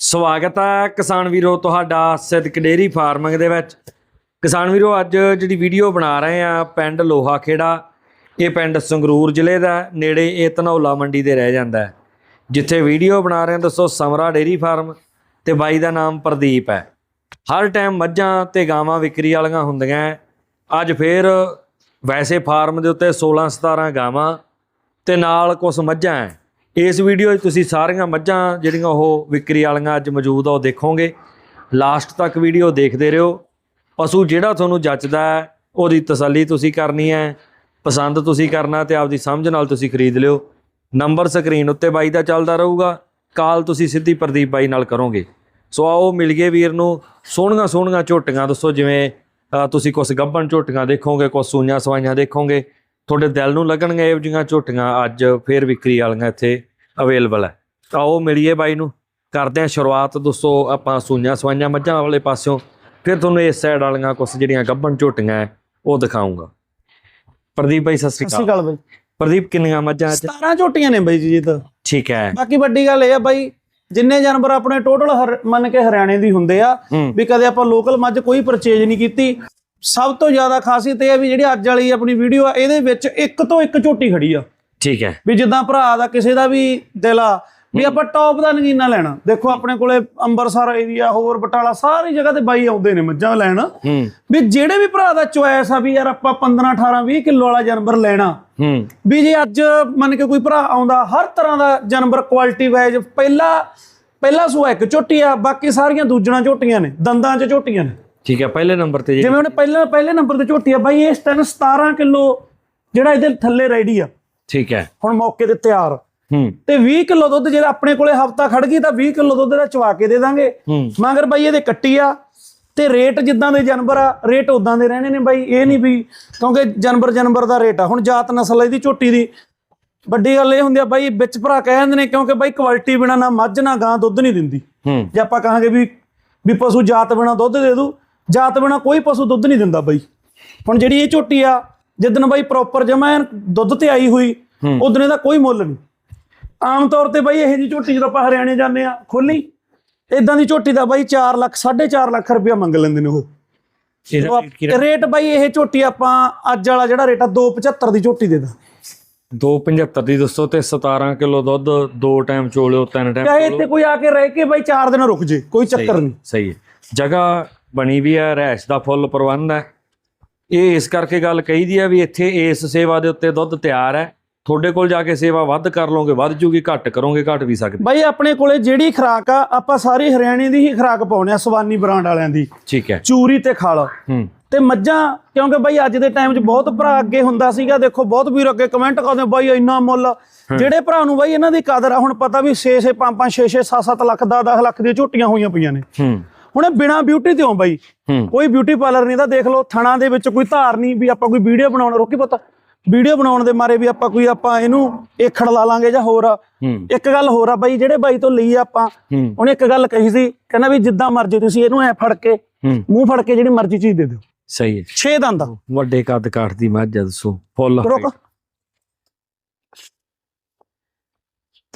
ਸਵਾਗਤ ਹੈ ਕਿਸਾਨ ਵੀਰੋ ਤੁਹਾਡਾ ਸਿੱਧਕ ਡੇਰੀ ਫਾਰਮਿੰਗ ਦੇ ਵਿੱਚ। ਕਿਸਾਨ ਵੀਰੋ, ਅੱਜ ਜਿਹੜੀ ਵੀਡੀਓ ਬਣਾ ਰਹੇ ਆ, ਪਿੰਡ ਲੋਹਾ ਖੇੜਾ, ਇਹ ਪਿੰਡ ਸੰਗਰੂਰ ਜ਼ਿਲ੍ਹੇ ਦਾ ਨੇੜੇ ਇਹ ਧਨੌਲਾ ਮੰਡੀ ਦੇ ਰਹਿ ਜਾਂਦਾ ਹੈ। ਜਿੱਥੇ ਵੀਡੀਓ ਬਣਾ ਰਹੇ ਹਾਂ ਦੱਸੋ ਸਮਰਾ ਡੇਰੀ ਫਾਰਮ ਤੇ ਬਾਈ ਦਾ ਨਾਮ ਪ੍ਰਦੀਪ ਹੈ। ਹਰ ਟਾਈਮ ਮੱਝਾਂ ਤੇ ਗਾਵਾਂ ਵਿਕਰੀ ਵਾਲੀਆਂ ਹੁੰਦੀਆਂ ਹੈ। ਅੱਜ ਫੇਰ ਵੈਸੇ ਫਾਰਮ ਦੇ ਉੱਤੇ 16 17 ਗਾਵਾਂ ਤੇ ਨਾਲ ਕੁਝ ਮੱਝਾਂ ਹੈ। ਇਸ ਵੀਡੀਓ 'ਚ ਤੁਸੀਂ ਸਾਰੀਆਂ ਮੱਝਾਂ ਜਿਹੜੀਆਂ ਉਹ ਵਿਕਰੀ ਵਾਲੀਆਂ ਅੱਜ ਮੌਜੂਦ ਆ, ਉਹ ਦੇਖੋਗੇ। ਲਾਸਟ ਤੱਕ ਵੀਡੀਓ ਦੇਖਦੇ ਰਹੋ। ਪਸ਼ੂ ਜਿਹੜਾ ਤੁਹਾਨੂੰ ਜੱਚਦਾ ਹੈ, ਉਹਦੀ ਤਸੱਲੀ ਤੁਸੀਂ ਕਰਨੀ ਹੈ, ਪਸੰਦ ਤੁਸੀਂ ਕਰਨਾ ਤੇ ਆਪਦੀ ਸਮਝ ਨਾਲ ਤੁਸੀਂ ਖਰੀਦ ਲਿਓ। ਨੰਬਰ ਸਕਰੀਨ ਉੱਤੇ ਬਾਈ ਦਾ ਚੱਲਦਾ ਰਹੂਗਾ। ਕਾਲ ਤੁਸੀਂ ਸਿੱਧੀ ਪ੍ਰਦੀਪ ਬਾਈ ਨਾਲ ਕਰੋਗੇ। ਸੋ ਆਓ ਮਿਲ ਗਏ ਵੀਰ ਨੂੰ। ਸੋਹਣੀਆਂ ਸੋਹਣੀਆਂ ਝੋਟੀਆਂ ਦੱਸੋ, ਜਿਵੇਂ ਤੁਸੀਂ ਕੁਝ ਗੱਭਣ ਝੋਟੀਆਂ ਦੇਖੋਗੇ ਕੁਝ ਸੂਈਆਂ ਸਵਾਈਆਂ ਦੇਖੋਗੇ। ਤੁਹਾਡੇ ਦਿਲ ਨੂੰ ਲੱਗਣਗੇ ਇਹੋ ਜਿਹੀਆਂ ਝੋਟੀਆਂ ਅੱਜ ਫੇਰ ਵਿਕਰੀ ਵਾਲੀਆਂ ਇੱਥੇ ਅਵੇਲੇਬਲ ਹੈ। ਤਾਂ ਆਓ ਮਿਲੀਏ ਬਾਈ ਨੂੰ। ਕਰਦੇ ਹਾਂ ਸ਼ੁਰੂਆਤ ਦੋਸਤੋ ਆਪਾਂ ਸੂਈਆਂ ਸਵਾਈਆਂ ਮੱਝਾਂ ਵਾਲੇ ਪਾਸਿਓਂ। ਫਿਰ ਤੁਹਾਨੂੰ ਇਸ ਸਾਈਡ ਵਾਲੀਆਂ ਕੁਝ ਜਿਹੜੀਆਂ ਗੱਭਣ ਝੋਟੀਆਂ ਉਹ ਦਿਖਾਉਂਗਾ। ਪ੍ਰਦੀਪ ਬਾਈ ਸਤਿ ਸਤਿ ਸ਼੍ਰੀ ਸ਼੍ਰੀ ਅਕਾਲ ਬਾਈ। ਪ੍ਰਦੀਪ ਕਿੰਨੀਆਂ ਮੱਝਾਂ ਅੱਜ? 17 ਝੋਟੀਆਂ ਨੇ ਬਾਈ ਜੀ ਤਾਂ। ਠੀਕ ਹੈ। ਬਾਕੀ ਵੱਡੀ ਗੱਲ ਇਹ ਆ ਬਾਈ ਜਿੰਨੇ ਜਾਨਵਰ ਆਪਣੇ ਟੋਟਲ ਮੰਨ ਕੇ ਹਰਿਆਣੇ ਦੀ ਹੁੰਦੇ ਆ ਵੀ ਕਦੇ ਆਪਾਂ ਲੋਕਲ ਮੱਝ ਕੋਈ ਪਰਚੇਜ ਨਹੀਂ ਕੀਤੀ। ਸਭ ਤੋਂ ਜ਼ਿਆਦਾ ਖਾਸੀਅਤ ਇਹ ਆ ਵੀ ਜਿਹੜੀ ਅੱਜ ਵਾਲੀ ਆਪਣੀ ਵੀਡੀਓ ਆ ਇਹਦੇ ਵਿੱਚ ਇੱਕ ਤੋਂ ਇੱਕ ਝੋਟੀ ਖੜੀ ਆ। ਠੀਕ ਹੈ। ਵੀ ਜਿੱਦਾਂ ਭਰਾ ਦਾ ਕਿਸੇ ਦਾ ਵੀ ਦਿਲ ਆ ਵੀ ਆਪਾਂ ਟੌਪ ਦਾ ਨਗੀਨਾ ਲੈਣਾ। ਦੇਖੋ ਆਪਣੇ ਕੋਲੇ ਅੰਮ੍ਰਿਤਸਰ ਏਰੀਆ ਹੋਰ ਬਟਾਲਾ ਸਾਰੀ ਜਗ੍ਹਾ ਤੇ ਬਾਈ ਆਉਂਦੇ ਨੇ ਮੱਝਾਂ ਲੈਣ। ਹੂੰ। ਵੀ ਜਿਹੜੇ ਵੀ ਭਰਾ ਦਾ ਚੁਆਇਸ ਆ ਵੀ ਯਾਰ ਆਪਾਂ 15 18 20 ਕਿਲੋ ਵਾਲਾ ਜਾਨਵਰ ਲੈਣਾ। ਹੂੰ। ਵੀ ਜੇ ਅੱਜ ਮੰਨ ਕੇ ਕੋਈ ਭਰਾ ਆਉਂਦਾ ਹਰ ਤਰ੍ਹਾਂ ਦਾ ਜਾਨਵਰ ਕੁਆਲਿਟੀ ਵਾਈਜ਼ ਪਹਿਲਾ ਪਹਿਲਾ ਸੂਆ ਇੱਕ ਝੋਟੀ ਆ ਬਾਕੀ ਸਾਰੀਆਂ ਦੂਜਣਾ ਝੋਟੀਆਂ ਨੇ ਦੰਦਾਂ 'ਚ ਝੋਟੀਆਂ ਨੇ। ਠੀਕ ਹੈ ਪਹਿਲੇ ਨੰਬਰ ਤੇ ਜੀ ਜਿਵੇਂ ਉਹਨੇ ਪਹਿਲੇ ਪਹਿਲੇ ਨੰਬਰ ਤੇ ਝੋਟੀ ਆ ਬਾਈ ਇਸ ਟਾਈਮ 17 ਕਿਲੋ ਜਿਹੜਾ ਇਹਦੇ ਥੱਲੇ ਰੈਡੀ ਆ। ਠੀਕ ਹੈ। ਹੁਣ ਮੌਕੇ ਤੇ ਤਿਆਰ। ਹੂੰ। ਤੇ 20 ਕਿਲੋ ਦੁੱਧ ਜਿਹੜਾ ਆਪਣੇ ਕੋਲੇ ਹਫਤਾ ਖੜ ਗਈ ਤਾਂ 20 ਕਿਲੋ ਦੁੱਧ ਦਾ ਚਵਾ ਕੇ ਦੇ ਦਾਂਗੇ। ਮਗਰ ਬਾਈ ਇਹਦੇ ਕੱਟੀ ਆ ਤੇ ਰੇਟ ਜਿੱਦਾਂ ਦੇ ਜਾਨਵਰ ਆ ਰੇਟ ਉਦਾਂ ਦੇ ਰਹਿਣੇ ਨੇ ਬਾਈ। ਇਹ ਨਹੀਂ ਵੀ ਕਿਉਂਕਿ ਜਾਨਵਰ ਜਾਨਵਰ ਦਾ ਰੇਟ ਆ। ਹੁਣ ਜਾਤ ਨਸਲ ਇਹਦੀ ਝੋਟੀ ਦੀ। ਵੱਡੀ ਗੱਲ ਇਹ ਹੁੰਦੀ ਆ ਬਾਈ ਵਿੱਚ ਭਰਾ ਕਹਿ ਜਾਂਦੇ ਨੇ ਕਿਉਂਕਿ ਬਾਈ ਕੁਆਲਿਟੀ ਬਿਨਾ ਨਾ ਮੱਝ ਨਾ ਗਾਂ ਦੁੱਧ ਨਹੀਂ ਦਿੰਦੀ। ਜੇ ਆਪਾਂ ਕਹਾਂਗੇ ਵੀ ਵੀ ਪਸ਼ੂ ਜਾਤ ਬਿਨਾ ਦੁੱਧ ਦੇ ਦੂ ਜਾਤ ਬਿਨਾ ਕੋਈ ਪਸ਼ੂ ਦੁੱਧ ਨਹੀਂ ਦਿੰਦਾ ਬਾਈ। ਹੁਣ ਜਿਹੜੀ ਇਹ ਝੋਟੀ ਆ ਜਿੱਦਣ ਬਾਈ ਪ੍ਰੋਪਰ ਜਮਾ ਐਨ ਦੁੱਧ ਤੇ ਆਈ ਹੋਈ ਹੂੰ। ਉਦਣ ਇਹਦਾ ਕੋਈ ਮੁੱਲ ਨਹੀਂ। ਆਮ ਤੌਰ ਤੇ ਬਾਈ ਇਹੋ ਜੀ ਝੋਟੀ ਜਦੋਂ ਆਪਾਂ ਹਰਿਆਣੇ ਜਾਂਦੇ ਆ ਖੋਲੀ ਇਦਾਂ ਦੀ ਝੋਟੀ ਦਾ ਬਾਈ 4 ਲੱਖ 4.5 ਲੱਖ ਰੁਪਇਆ ਮੰਗ ਲੈਂਦੇ ਨੇ ਉਹ। ਰੇਟ? ਰੇਟ ਬਾਈ ਇਹ ਝੋਟੀ ਆਪਾਂ ਅੱਜ ਵਾਲਾ ਜਿਹੜਾ ਰੇਟ ਆ 275 ਦੀ ਝੋਟੀ ਦੇ ਦਾਂ। 275 ਦੀ ਦੱਸੋ ਤੇ 17 ਕਿਲੋ ਦੁੱਧ ਦੋ ਟਾਈਮ ਚੋਲਿਓ ਤਿੰਨ ਟਾਈਮ ਚਾਹੇ ਇੱਥੇ ਕੋਈ ਆ ਕੇ ਰਹਿ ਕੇ ਬਾਈ 4 ਦਿਨ ਰੁਕ ਜੇ ਕੋਈ ਚੱਕਰ ਨਹੀਂ। ਸਹੀ ਹੈ। ਜਗ੍ਹਾ ਬਣੀ ਵੀ ਹੈ ਰਹਿਸ਼ ਦਾ ਫੁੱਲ ਪ੍ਰਬੰਧ ਹੈ। ਇਹ ਇਸ ਕਰਕੇ ਗੱਲ ਕਹੀ ਦੀ ਹੈ ਵੀ ਇੱਥੇ ਇਸ ਸੇਵਾ ਦੇ ਉੱਤੇ ਦੁੱਧ ਤਿਆਰ ਹੈ। ਤੁਹਾਡੇ ਕੋਲ ਜਾ ਕੇ ਸੇਵਾ ਵੱਧ ਕਰ ਲਓਗੇ ਵੱਧ ਜੂਗੀ ਘੱਟ ਕਰੋਗੇ ਘੱਟ ਵੀ ਸਕਦੇ। ਬਾਈ ਆਪਣੇ ਕੋਲੇ ਜਿਹੜੀ ਖਰਾਕ ਆ ਆਪਾਂ ਸਾਰੀ ਹਰਿਆਣੇ ਦੀ ਹੀ ਖਰਾਕ ਪਾਉਣੇ ਆ ਸਵਾਨੀ ਬ੍ਰਾਂਡ ਵਾਲਿਆਂ ਦੀ। ਠੀਕ ਹੈ। ਚੂਰੀ ਤੇ ਖਾਲ। ਹੂੰ। ਤੇ ਮੱਝਾਂ ਕਿਉਂਕਿ ਬਾਈ ਅੱਜ ਦੇ ਟਾਈਮ 'ਚ ਬਹੁਤ ਭਰਾ ਅੱਗੇ ਹੁੰਦਾ ਸੀਗਾ ਦੇਖੋ ਬਹੁਤ ਵੀਰ ਅੱਗੇ ਕਮੈਂਟ ਕਰਦੇ ਬਾਈ ਇੰਨਾ ਮੁੱਲ। ਜਿਹੜੇ ਭਰਾ ਨੂੰ ਬਾਈ ਇਹਨਾਂ ਦੀ ਕਦਰ ਆ ਹੁਣ ਪਤਾ ਵੀ 6 6 5 5 6 6 7 7 ਲੱਖ 10 10 ਲੱਖ ਦੀਆਂ ਝੋਟੀਆਂ ਹੋਈਆਂ ਪਈਆਂ ਨੇ। ਹੂੰ। ਹੁਣ ਇਹ ਬਿਨਾ ਬਿਊਟੀ ਤੇ ਬਾਈ। ਹੂੰ। ਕੋਈ ਬਿਊਟੀ ਪਾਰਲਰ ਨਹੀਂ ਦਾ ਦੇਖ ਲਓ ਥਣਾ ਦੇ ਵਿੱਚ ਕੋਈ ਧਾਰ ਨਹੀਂ ਵੀ ਆਪਾਂ ਕੋਈ ਵੀਡੀਓ ਬਣਾਉਣਾ ਰੋਕੀ ਪਤਾ। ਵੀਡੀਓ ਬਣਾਉਣ ਦੇ ਮਾਰੇ ਵੀ ਆਪਾਂ ਕੋਈ ਆਪਾਂ ਇਹਨੂੰ ਏਖੜ ਲਾ ਲਾਂਗੇ ਜਾਂ ਹੋਰ। ਇੱਕ ਗੱਲ ਹੋਰ ਆ ਬਾਈ ਜਿਹੜੇ ਬਾਈ ਤੋਂ ਲਈ ਆਪਾਂ ਉਹਨੇ ਇੱਕ ਗੱਲ ਕਹੀ ਸੀ ਕਹਿੰਦਾ ਵੀ ਜਿੱਦਾਂ ਮਰਜ਼ੀ ਤੁਸੀਂ ਇਹਨੂੰ ਐ ਫੜ ਕੇ ਮੂੰਹ ਫੜ ਕੇ ਜਿਹੜੀ ਮਰਜ਼ੀ ਚੀਜ਼ ਦੇ ਦਿਓ। ਸਹੀ ਹੈ। 6 ਦੰਦ ਵੱਡੇ ਕੱਦ ਕਾਠ ਦੀ ਮੱਝ ਦੱਸੋ। ਫੁੱਲ। ਰੁਕ।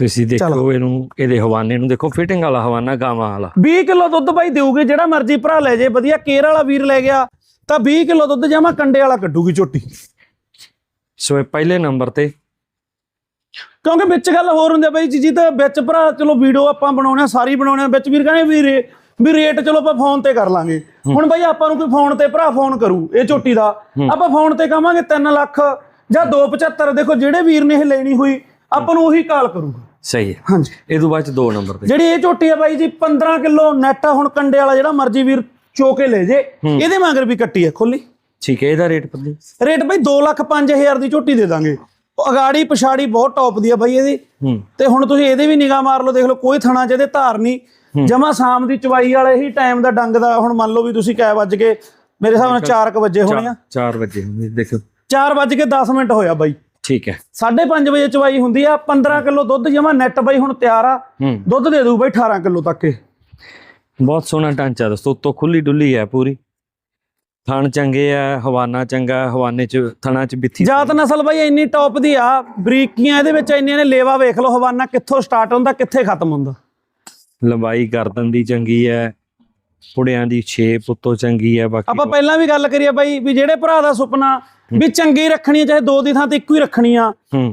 ਤੁਸੀਂ ਦੇਖੋ। ਇਹਨੂੰ ਇਹਦੇ ਹਵਾਨੇ ਨੂੰ ਦੇਖੋ ਫਿਟਿੰਗ ਵਾਲਾ ਹਵਾਨਾ ਗਾਵਾਂ ਵਾਲਾ। 20 ਕਿਲੋ ਦੁੱਧ ਬਾਈ ਦੇਊਗੇ ਜਿਹੜਾ ਮਰਜ਼ੀ ਭਰਾ ਲੈ ਜੇ ਵਧੀਆ ਕੇਰ ਵਾਲਾ ਵੀਰ ਲੈ ਗਿਆ ਤਾਂ 20 ਕਿਲੋ ਦੁੱਧ ਜਾਮਾ ਕੰਡੇ ਵਾਲਾ ਕੱਢੂਗੀ ਝੋਟੀ। ਸੋ ਇਹ ਪਹਿਲੇ ਨੰਬਰ ਤੇ। ਕਿਉਂਕਿ ਵਿੱਚ ਗੱਲ ਹੋਰ ਹੁੰਦੀ ਆ ਬਾਈ ਜੀ ਜੀ ਤਾਂ ਵਿੱਚ ਭਰਾ ਚਲੋ ਵੀਡੀਓ ਆਪਾਂ ਬਣਾਉਣਾ ਸਾਰੀ ਬਣਾਉਣਾ ਵਿੱਚ ਵੀਰ ਕਹਿੰਦੇ ਵੀ ਰੇ ਵੀ ਰੇਟ ਚਲੋ ਆਪਾਂ ਫੋਨ ਤੇ ਕਰ ਲਾਂਗੇ। ਹੁਣ ਬਾਈ ਆਪਾਂ ਨੂੰ ਕੋਈ ਫੋਨ ਤੇ ਭਰਾ ਫੋਨ ਕਰੂ ਇਹ ਝੋਟੀ ਦਾ। ਆਪਾਂ ਫੋਨ ਤੇ ਕਵਾਂਗੇ 3 ਲੱਖ ਜਾਂ 275 ਦੇਖੋ ਜਿਹੜੇ ਵੀਰ ਨੇ ਇਹ ਲੈਣੀ ਹੋਈ ਆਪਾਂ ਨੂੰ ਉਹੀ ਕਾਲ ਕਰੂਗਾ। ਸਹੀ ਹੈ। ਹਾਂਜੀ। ਇਹ ਤੋਂ ਬਾਅਦ ਚ ਦੋ ਨੰਬਰ ਤੇ। ਜਿਹੜੀ ਇਹ ਝੋਟੀ ਆ ਬਾਈ ਜੀ 15 ਕਿਲੋ ਨੈਟ ਹੁਣ ਕੰਡੇ ਵਾਲਾ ਜਿਹੜਾ ਮਰਜ਼ੀ ਵੀਰ ਚੋ ਕੇ ਲੈ ਜੇ। ਇਹਦੇ ਮਗਰ ਵੀ ਕੱਟੀ ਹੈ ਖੋਲੀ। ਠੀਕ ਹੈ ਇਹਦਾ ਰੇਟ ਪੱਲੀ ਰੇਟ ਬਾਈ 2 ਲੱਖ 5000 ਦੀ ਝੋਟੀ ਦੇ ਦਾਂਗੇ। ਅਗਾੜੀ ਪਛਾੜੀ ਬਹੁਤ ਟੌਪ ਦੀ ਆ ਬਾਈ ਇਹਦੀ। ਤੇ ਹੁਣ ਤੁਸੀਂ ਇਹਦੇ ਵੀ ਨਿਗਾਹ ਮਾਰ ਲਓ ਦੇਖ ਲਓ ਕੋਈ ਥਣਾ ਚ ਇਹਦੇ ਧਾਰ ਨਹੀਂ। ਜਮਾ ਸ਼ਾਮ ਦੀ ਚਵਾਈ ਵਾਲੇ ਹੀ ਟਾਈਮ ਦਾ ਡੰਗ ਦਾ ਹੁਣ ਮੰਨ ਲਓ ਵੀ ਤੁਸੀਂ ਕੈ ਵੱਜ ਕੇ ਮੇਰੇ ਹਿਸਾਬ ਨਾਲ 4 ਵਜੇ ਹੋਣੇ ਆ। 4 ਵਜੇ ਦੇਖੋ। 4 ਵੱਜ ਕੇ 10 ਮਿੰਟ ਹੋਇਆ ਬਾਈ। ਠੀਕ ਹੈ। 5:30 ਵਜੇ ਚਵਾਈ ਹੁੰਦੀ ਆ 15 ਕਿਲੋ ਦੁੱਧ ਜਮਾ ਨੈਟ ਬਾਈ ਹੁਣ ਤਿਆਰ ਆ। ਦੁੱਧ ਦੇ ਦੂ ਬਾਈ 18 ਕਿਲੋ ਤੱਕ ਇਹ। ਬਹੁਤ ਸੋਹਣਾ ਢਾਂਚਾ ਦੋਸਤੋ ਉੱਤੋਂ ਖੁੱਲੀ ਡੁੱਲੀ ਹੈ ਪੂਰੀ। ਥਣ ਚੰਗੇ ਆ ਹਵਾਨਾ ਚੰਗਾ ਹਵਾਨੇ ਚ ਥਣਾ ਚ ਬਿੱਥੀ ਜਾਤ ਨਸਲ ਬਾਈ ਇੰਨੀ ਟੌਪ ਦੀ ਆ ਬਰੀਕੀਆਂ ਇਹਦੇ ਵਿੱਚ ਇੰਨੀਆਂ ਨੇ ਲੇਵਾ ਵੇਖ ਲਓ ਹਵਾਨਾ ਕਿੱਥੋਂ ਸਟਾਰਟ ਹੁੰਦਾ ਕਿੱਥੇ ਖਤਮ ਹੁੰਦਾ। ਲੰਬਾਈ ਗਰਦਨ ਦੀ ਚੰਗੀ ਹੈ ਪੁੜਿਆਂ ਦੀ ਛੇਪ ਉੱਤੋਂ ਚੰਗੀ ਹੈ ਬਾਕੀ ਆਪਾਂ ਪਹਿਲਾਂ ਵੀ ਗੱਲ ਕਰੀਏ ਬਾਈ ਵੀ ਜਿਹੜੇ ਭਰਾ ਦਾ ਸੁਪਨਾ ਵੀ ਚੰਗੀ ਰੱਖਣੀ ਚਾਹੇ ਦੋ ਦੀ ਥਾਂ ਤੇ ਇੱਕੋ ਹੀ ਰੱਖਣੀ ਆ।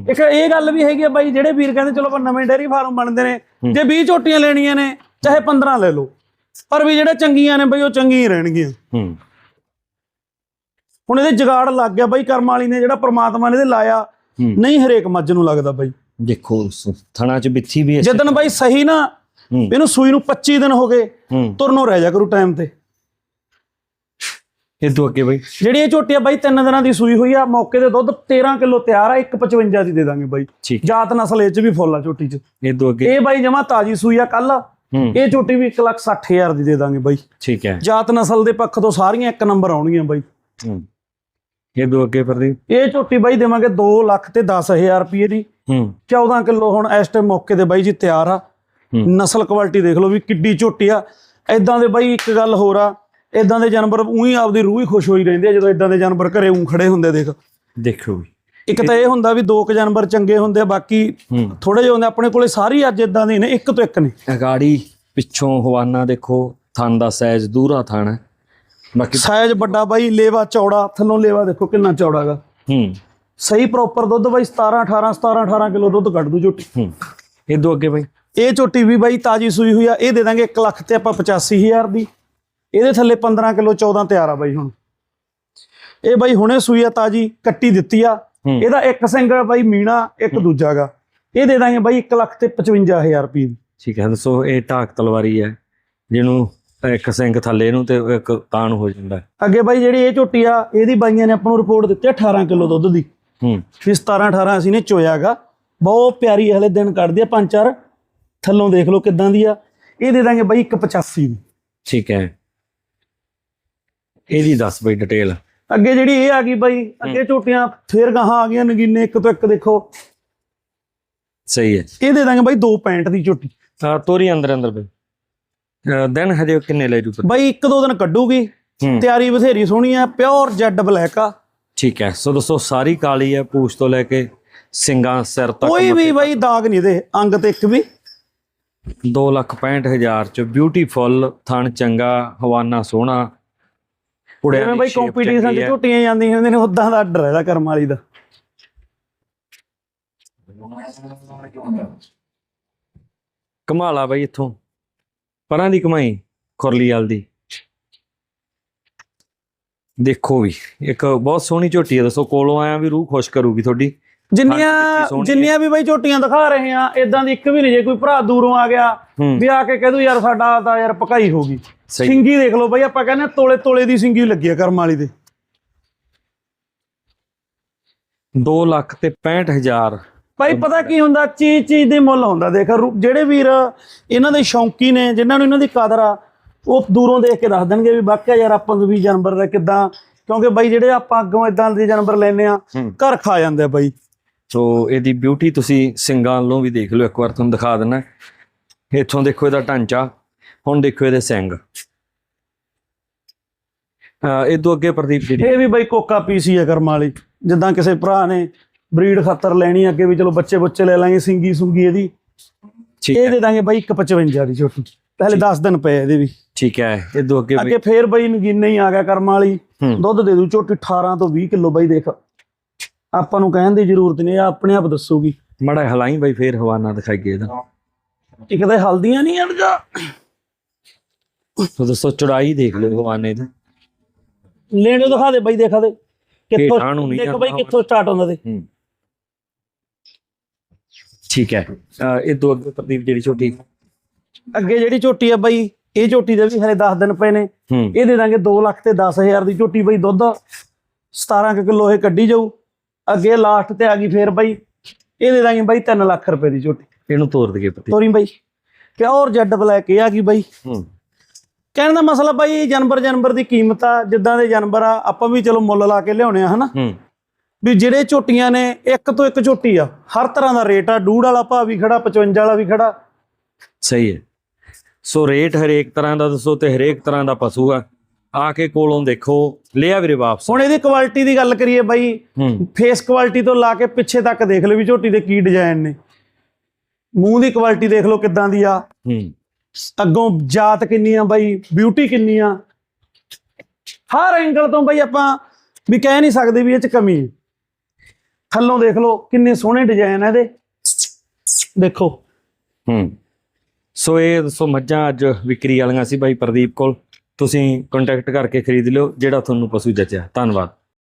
ਇੱਕ ਇਹ ਗੱਲ ਵੀ ਹੈਗੀ ਆ ਬਾਈ ਜਿਹੜੇ ਵੀਰ ਕਹਿੰਦੇ ਚਲੋ ਆਪਾਂ ਨਵੇਂ ਡੇਅਰੀ ਫਾਰਮ ਬਣਦੇ ਨੇ ਜੇ 20 ਝੋਟੀਆਂ ਲੈਣੀਆਂ ਨੇ ਚਾਹੇ 15 ਲੈ ਲਓ। ਪਰ ਵੀ ਜਿਹੜੇ ਚੰਗੀਆਂ ਨੇ ਬਈ ਉਹ ਚੰਗੀਆਂ ਹੀ ਰਹਿਣਗੀਆਂ। ਹੁਣ ਇਹਦੇ ਜਗਾੜ ਲੱਗ ਗਿਆ ਬਾਈ ਕਰਮ ਵਾਲੀ ਨੇ ਜਿਹੜਾ ਪ੍ਰਮਾਤਮਾ ਨੇ ਇਹਦੇ ਲਾਇਆ। ਨਹੀਂ ਹਰੇਕ ਮੱਝ ਨੂੰ ਲੱਗਦਾ ਬਾਈ। ਦੇਖੋ ਥਣਾ ਚ ਬਿੱਥੀ ਵੀ ਜਦੋਂ ਬਾਈ ਸਹੀ ਨਾ ਇਹਨੂੰ ਸੂਈ ਨੂੰ 25 ਦਿਨ ਹੋ ਗਏ ਤੁਰਨੋਂ ਰਹਿ ਜਾ ਕਰੂ ਟਾਈਮ ਤੇ। ਇਹ ਤੋਂ ਅੱਗੇ ਬਈ। ਜਿਹੜੀ ਇਹ ਝੋਟੀ ਆ ਬਾਈ ਤਿੰਨ ਦਿਨਾਂ ਦੀ ਸੂਈ ਹੋਈ ਆ ਮੌਕੇ ਤੇ ਦੁੱਧ 13 ਕਿਲੋ ਤਿਆਰ ਆ 155 ਦੀ ਦੇ ਦਾਂਗੇ ਬਾਈ। ਜਾਤ ਨਸਲ ਇਹ ਚ ਵੀ ਫੁੱਲ ਆ ਝੋਟੀ ਚ। ਇਹ ਤੋਂ ਅੱਗੇ ਇਹ ਬਾਈ ਜਮਾ ਤਾਜੀ ਸੂਈ ਆ ਕੱਲ ਇਹ ਝੋਟੀ ਵੀ 160000 ਦੀ ਦੇ ਦਾਂਗੇ ਬਾਈ। ਠੀਕ ਹੈ। ਜਾਤ ਨਸਲ ਦੇ ਪੱਖ ਤੋਂ ਸਾਰੀਆਂ ਇੱਕ ਨੰਬਰ ਆਉਣਗੀਆਂ ਬਾਈ। ਇਹ ਤੋਂ ਅੱਗੇ ਪ੍ਰਦੀਪ? ਇਹ ਝੋਟੀ ਬਾਈ ਦੇਵਾਂਗੇ 2 ਲੱਖ ਤੇ 10000 ਰੁਪਏ ਦੀ। ਹੂੰ। 14 ਕਿਲੋ ਹੁਣ ਇਸ ਟਾਈਮ ਮੌਕੇ ਤੇ ਬਾਈ ਜੀ ਤਿਆਰ ਆ। ਨਸਲ ਕੁਆਲਿਟੀ ਦੇਖ ਲਓ ਵੀ ਕਿੱਡੀ ਝੋਟੀ ਆ। ਐਦਾਂ ਦੇ ਬਾਈ ਇੱਕ ਗੱਲ ਹੋਰ ਆ ਐਦਾਂ ਦੇ ਜਾਨਵਰ ਉਹੀ ਆਪਦੀ ਰੂਹ ਹੀ ਖੁਸ਼ ਹੋਈ ਰਹਿੰਦੀ ਆ ਜਦੋਂ ਐਦਾਂ ਦੇ ਜਾਨਵਰ ਘਰੇ ਉਂ ਖੜੇ ਹੁੰਦੇ ਦੇਖ। ਦੇਖੋ ਵੀ। ਇੱਕ ਤਾਂ ਇਹ ਹੁੰਦਾ ਵੀ ਦੋ ਕੁ ਜਾਨਵਰ ਚੰਗੇ ਹੁੰਦੇ ਆ ਬਾਕੀ ਥੋੜੇ ਜਿਹੇ ਹੁੰਦੇ ਆਪਣੇ ਕੋਲੇ ਸਾਰੀ ਅੱਜ ਇਦਾਂ ਦੇ ਨੇ ਇੱਕ ਤੋਂ ਇੱਕ ਨੇ। ਅਗਾੜੀ ਪਿੱਛੋਂ ਹਵਾਨਾ ਦੇਖੋ ਥਣ ਦਾ ਸਾਈਜ਼ ਦੂਰਾ ਥਣ ਹੈ। ਬਾਕੀ ਸਾਈਜ਼ ਵੱਡਾ ਬਾਈ ਲੇਵਾ ਚੌੜਾ ਥੱਲੋਂ ਲੇਵਾ ਦੇਖੋ ਕਿੰਨਾ ਚੌੜਾਗਾ ਹੂੰ। ਸਹੀ ਪ੍ਰੋਪਰ ਦੁੱਧ ਬਾਈ 17 18 17 18 ਕਿਲੋ ਦੁੱਧ ਕੱਢ ਦੂ ਝੋਟੀ। ਹੂੰ। ਇਹ ਤੋਂ ਅੱਗੇ ਬਈ। ਇਹ ਝੋਟੀ ਵੀ ਬਾਈ ਤਾਜੀ ਸੂਈ ਹੋਈ ਆ ਇਹ ਦੇ ਦਾਂਗੇ 1 ਲੱਖ ਤੇ ਆਪਾਂ 85000 ਦੀ। ਇਹਦੇ ਥੱਲੇ 15 ਕਿਲੋ 14 ਤਿਆਰ ਆ ਬਾਈ ਹੁਣ। ਇਹ ਬਾਈ ਹੁਣੇ ਸੂਈ ਆ ਤਾਜੀ ਕੱਟੀ ਦਿੱਤੀ ਆ। ਇਹਦਾ ਇੱਕ ਸਿੰਘ ਬਾਈ ਮੀਣਾ ਇੱਕ ਦੂਜਾਗਾ ਇਹ ਦੇ ਦਾਂਗੇ ਬਾਈ 1 ਲੱਖ ਤੇ 55000 ਰੁਪਏ ਦੀ। ਠੀਕ ਹੈ ਦੱਸੋ ਇਹ ਢਾਕ ਤਲਵਾਰੀ ਹੈ ਜਿਹਨੂੰ ਇੱਕ ਸਿੰਘ ਥੱਲੇ ਨੂੰ ਤੇ ਇੱਕ ਤਾਣ ਹੋ ਜਾਂਦਾ। ਅੱਗੇ ਬਾਈ ਜਿਹੜੀ ਇਹ ਝੋਟੀ ਆ ਇਹਦੀ ਬਾਈਆਂ ਨੇ ਆਪਾਂ ਨੂੰ ਰਿਪੋਰਟ ਦਿੱਤੀ ਆ 18 ਕਿਲੋ ਦੁੱਧ ਦੀ। ਹੂੰ। ਵੀ 17 18 ਅਸੀਂ ਨੇ ਚੋਇਆਗਾ ਬਹੁਤ ਪਿਆਰੀ ਹਲੇ ਦਿਨ ਕੱਢਦੀ ਆ ਪੰਜ ਚਾਰ। ਥੱਲੋਂ ਦੇਖ ਲਓ ਕਿੱਦਾਂ ਦੀ ਆ। ਇਹ ਦੇ ਦਾਂਗੇ ਬਾਈ 185 ਦੀ। ਠੀਕ ਹੈ। ਇਹਦੀ ਦੱਸ ਬਈ ਡਿਟੇਲ ਅੱਗੇ ਜਿਹੜੀ ਇਹ ਆ ਗਈ ਬਾਈ ਅੱਗੇ ਝੋਟੀਆਂ ਫੇਰ ਗਾਹਾਂ ਆ ਗਈਆਂ ਨਗੀਨੇ ਇੱਕ ਤੋਂ ਇੱਕ ਦੇਖੋ। ਸਹੀ ਹੈ। ਇਹ ਦੇ ਦਾਂਗੇ ਬਾਈ 2.65 ਦੀ ਝੋਟੀ। ਆ ਤੋਰੀ ਅੰਦਰ ਅੰਦਰ ਬਈ। ਦਿਨ ਹਜੇ ਕਿੰਨੇ ਲੈ ਜੂ ਬਾਈ ਇੱਕ ਦੋ ਦਿਨ ਕੱਢੂਗੀ। ਤਿਆਰੀ ਬਥੇਰੀ ਸੋਹਣੀ ਆ ਪਿਓਰ ਜੈਡ ਬਲੈਕ ਆ। ਠੀਕ ਹੈ ਸੋ ਦੋਸਤੋ ਸਾਰੀ ਕਾਲੀ ਹੈ ਪੂਛ ਤੋਂ ਲੈ ਕੇ ਸਿੰਗਾਂ ਸਿਰ ਤੱਕ ਕੋਈ ਵੀ ਬਾਈ ਦਾਗ ਨਹੀਂ ਇਹਦੇ ਅੰਗ ਤੇ ਇੱਕ ਵੀ। 2 ਲੱਖ 65 ਹਜ਼ਾਰ ਚ ਬਿਊਟੀਫੁਲ ਥਣ ਚੰਗਾ ਹਵਾਨਾ ਸੋਹਣਾ ਪੁੜਿਆਂ ਜਿਵੇਂ ਬਾਈ ਕੰਪੀਟੀਸ਼ਨ ਚ ਹੈ। ਝੋਟੀਆਂ ਜਾਂਦੀਆਂ ਹੁੰਦੀਆਂ ਨੇ ਉਦਾਂ ਦਾ ਆਰਡਰ ਇਹਦਾ ਕਰਮ ਵਾਲੀ ਦਾ। ਕਮਾਲਾ ਬਾਈ ਇੱਥੋਂ। ਪਰਾਂ ਦੀ ਕਮਾਈ ਖੁਰਲੀ ਵਾਲ ਦੀ। ਦੇਖੋ ਵੀ ਇੱਕ ਬਹੁਤ ਸੋਹਣੀ ਝੋਟੀ ਹੈ ਦੱਸੋ ਕੋਲੋਂ ਆਇਆ ਵੀ ਰੂਹ ਖੁਸ਼ ਕਰੂਗੀ ਤੁਹਾਡੀ? ਜਿੰਨੀਆਂ ਜਿੰਨੀਆਂ ਵੀ ਬਾਈ ਝੋਟੀਆਂ ਦਿਖਾ ਰਹੇ ਆ ਇਦਾਂ ਦੀ ਇੱਕ ਵੀ ਨਹੀਂ ਜੇ ਕੋਈ ਭਰਾ ਦੂਰੋਂ ਆ ਗਿਆ ਹੂੰ। ਵੀ ਆ ਕੇ ਕਹਿ ਦੂ ਯਾਰ ਸਾਡਾ ਤਾਂ ਯਾਰ ਪਕਾਈ ਹੋ ਗਈ। ਸਿੰਗੀ ਦੇਖ ਲਓ ਬਾਈ ਆਪਾਂ ਕਹਿੰਦੇ ਤੋਲੇ ਤੋਲੇ ਦੀ ਸਿੰਗੀ ਲੱਗੀ ਆ ਕਰਮ ਵਾਲੀ ਦੇ। 2 ਲੱਖ ਤੇ 65 ਹਜ਼ਾਰ। ਭਾਈ ਪਤਾ ਕੀ ਹੁੰਦਾ? ਚੀਜ਼ ਚੀਜ਼ ਦੇ ਮੁੱਲ ਹੁੰਦਾ ਦੇਖ ਜਿਹੜੇ ਵੀਰ ਇਹਨਾਂ ਦੇ ਸ਼ੌਂਕੀ ਨੇ ਜਿਨ੍ਹਾਂ ਨੂੰ ਇਹਨਾਂ ਦੀ ਕਦਰ ਆ ਉਹ ਦੂਰੋਂ ਦੇਖ ਕੇ ਦੱਸ ਦੇਣਗੇ ਵੀ ਵਾਕਿਆ ਯਾਰ ਆਪਾਂ ਨੂੰ ਵੀ ਜਾਨਵਰ ਦਾ ਕਿਦਾਂ ਕਿਉਂਕਿ ਬਾਈ ਜਿਹੜੇ ਆਪਾਂ ਅੱਗੋਂ ਇਦਾਂ ਦੇ ਜਾਨਵਰ ਲੈਨੇ ਆ। ਘਰ ਖਾ ਜਾਂਦੇ ਆ ਬਾਈ। ਸੋ ਇਹਦੀ ਬਿਊਟੀ ਤੁਸੀਂ ਸਿੰਗਾਂ ਵੱਲੋਂ ਵੀ ਦੇਖ ਲਓ ਇੱਕ ਵਾਰ ਤੁਹਾਨੂੰ ਦਿਖਾ ਦਿੰਨਾ ਇੱਥੋਂ ਦੇਖੋ ਇਹਦਾ ਢਾਂਚਾ। ਹੁਣ ਦੇਖੋ ਇਹਦੇ ਸਿੰਗ ਅਹ ਇਹ ਤੋਂ ਅੱਗੇ ਪ੍ਰਦੀਪ ਜੀ ਇਹ ਵੀ ਬਾਈ ਕੋਕਾ ਪੀਸੀ ਆ ਕਰਮ ਵਾਲੀ। ਜਿੱਦਾਂ ਕਿਸੇ ਭਰਾ ਨੇ ਬਰੀਡ ਖਾਤਰ ਲੈਣੀ ਆ, ਅੱਗੇ ਵੀ ਚਲੋ ਬੱਚੇ ਬੱਚੇ ਲੈ ਲਾਂਗੇ ਸਿੰਗੀ ਸੁੰਗੀ ਇਹਦੀ। ਠੀਕ ਇਹ ਹੈ। ਦੇ ਦਾਂਗੇ ਬਾਈ 155 ਦੀ ਛੋਟੀ ਪਹਿਲੇ 10 ਦਿਨ ਪਏ ਇਹਦੇ ਵੀ। ਠੀਕ ਹੈ ਇਹ ਤੋਂ ਅੱਗੇ ਅੱਗੇ ਫੇਰ ਬਾਈ ਨਗੀਨੇ ਹੀ ਆ ਗਿਆ ਕਰਮ ਵਾਲੀ। ਹੂੰ। ਦੁੱਧ ਦੇ ਦੂ ਝੋਟੀ 18 ਤੋਂ 20 ਕਿਲੋ ਬਾਈ ਦੇਖ। ਆਪਾਂ ਨੂੰ ਕਹਿਣ ਦੀ ਜ਼ਰੂਰਤ ਨਹੀਂ ਇਹ ਆਪਣੇ ਆਪ ਦੱਸੂਗੀ। ਮੜਾ ਹਲਾਈ ਬਾਈ ਫੇਰ ਹਵਾਨਾ ਦਿਖਾਈਏ ਇਹਦਾ। ਇੱਕ ਤਾਂ ਹਲਦੀਆਂ ਨਹੀਂ ਅੜ ਜਾ ਸੋ ਦੋਸਤੋ ਚੜਾਈ ਦੇਖ ਲਓ ਹਵਾਨੇ ਦੀ ਲੈਣੇ ਦਿਖਾ ਦੇ ਬਾਈ ਦੇਖਾ ਦੇ। ਕਿੱਥੋਂ ਹੇਠਾਂ ਨੂੰ ਨਹੀਂ ਦੇਖ ਬਾਈ ਜਾਂਦਾ। ਕਿੱਥੋਂ ਸਟਾਰਟ ਹੁੰਦਾ ਦੇ ਠੀਕ ਹੈ। ਇਹ ਤੋਂ ਅੱਗੇ ਪ੍ਰਦੀਪ ਜਿਹੜੀ ਛੋਟੀ ਅੱਗੇ ਜਿਹੜੀ ਝੋਟੀ ਆ ਬਾਈ ਇਹ ਝੋਟੀ ਦੇ ਵੀ ਹਲੇ 10 ਦਿਨ ਪਏ ਨੇ। ਹੂੰ। ਇਹ ਦੇ ਦਾਂਗੇ 2 ਲੱਖ ਤੇ 10000 ਦੀ ਝੋਟੀ ਬਾਈ ਦੁੱਧ। 17 ਕਿਲੋ ਇਹ ਕੱਢੀ ਜਾਊ। ਅੱਗੇ ਲਾਸਟ ਤੇ ਆ ਗਈ ਫੇਰ ਬਾਈ। ਇਹ ਦੇ ਦਾਂਗੇ ਬਾਈ 3 ਲੱਖ ਰੁਪਏ ਦੀ ਝੋਟੀ। ਇਹਨੂੰ ਤੋੜ ਦਈਏ ਪ੍ਰਦੀਪ। ਤੋਰੀ ਬਾਈ। ਪਿਓਰ ਜੈਡ ਬਲੈਕ ਇਹ ਆ ਗਈ ਬਾਈ। ਹੂੰ। ਕਹਿਣ ਦਾ ਮਸਲਾ ਬਾਈ ਜਾਨਵਰ ਜਾਨਵਰ ਦੀ ਕੀਮਤ ਆ ਜਿੱਦਾਂ ਦੇ ਜਾਨਵਰ ਆ ਆਪਾਂ ਵੀ ਚਲੋ ਮੁੱਲ ਲਾ ਕੇ ਲਿਆਉਣੇ ਆ ਹਨਾ? ਵੀ ਜਿਹੜੇ ਝੋਟੀਆਂ ਨੇ ਇੱਕ ਤੋਂ ਇੱਕ ਝੋਟੀ ਆ ਹਰ ਤਰ੍ਹਾਂ ਦਾ ਰੇਟ ਆ ਡੂੜ ਵਾਲਾ ਭਾਅ ਵੀ ਖੜਾ 55 ਵਾਲਾ ਵੀ ਖੜਾ। ਸਹੀ ਹੈ। ਸੋ ਰੇਟ ਹਰੇਕ ਤਰ੍ਹਾਂ ਦਾ ਦੱਸੋ ਤੇ ਹਰੇਕ ਤਰ੍ਹਾਂ ਦਾ ਪਸ਼ੂ ਆ। ਆ ਕੇ ਕੋਲੋਂ ਦੇਖੋ ਲਿਆ ਵੀਰੇ ਵਾਪਸ। ਹੁਣ ਇਹਦੀ ਕੁਆਲਿਟੀ ਦੀ ਗੱਲ ਕਰੀਏ ਬਾਈ ਫੇਸ ਕੁਆਲਿਟੀ ਤੋਂ ਲਾ ਕੇ ਪਿੱਛੇ ਤੱਕ ਦੇਖ ਲਓ ਵੀ ਝੋਟੀ ਦੇ ਕੀ ਡਿਜ਼ਾਈਨ ਨੇ। ਮੂੰਹ ਦੀ ਕੁਆਲਿਟੀ ਦੇਖ ਲਓ ਕਿੱਦਾਂ ਦੀ ਆ। ਹੂੰ। ਅੱਗੋਂ ਜਾਤ ਕਿੰਨੀ ਆ ਬਾਈ ਬਿਊਟੀ ਕਿੰਨੀ ਆ ਹਰ ਐਂਗਲ ਤੋਂ ਬਾਈ ਆਪਾਂ ਵੀ ਕਹਿ ਨਹੀਂ ਸਕਦੇ ਵੀ ਇਹ ਚ ਕਮੀ ਹੈ। ਥੱਲੋਂ ਦੇਖ ਲਓ ਕਿੰਨੇ ਸੋਹਣੇ ਡਿਜ਼ਾਈਨ ਆ ਇਹਦੇ। ਦੇਖੋ। ਹੂੰ। ਸੋ ਇਹ ਦੱਸੋ ਮੱਝਾਂ ਅੱਜ ਵਿਕਰੀ ਵਾਲੀਆਂ ਸੀ ਬਾਈ ਪ੍ਰਦੀਪ ਕੋਲ। ਤੁਸੀਂ ਕੰਟੈਕਟ ਕਰਕੇ ਖਰੀਦ ਲਿਓ, ਜਿਹੜਾ ਤੁਹਾਨੂੰ ਪਸ਼ੂ ਜਚਿਆ। ਧੰਨਵਾਦ।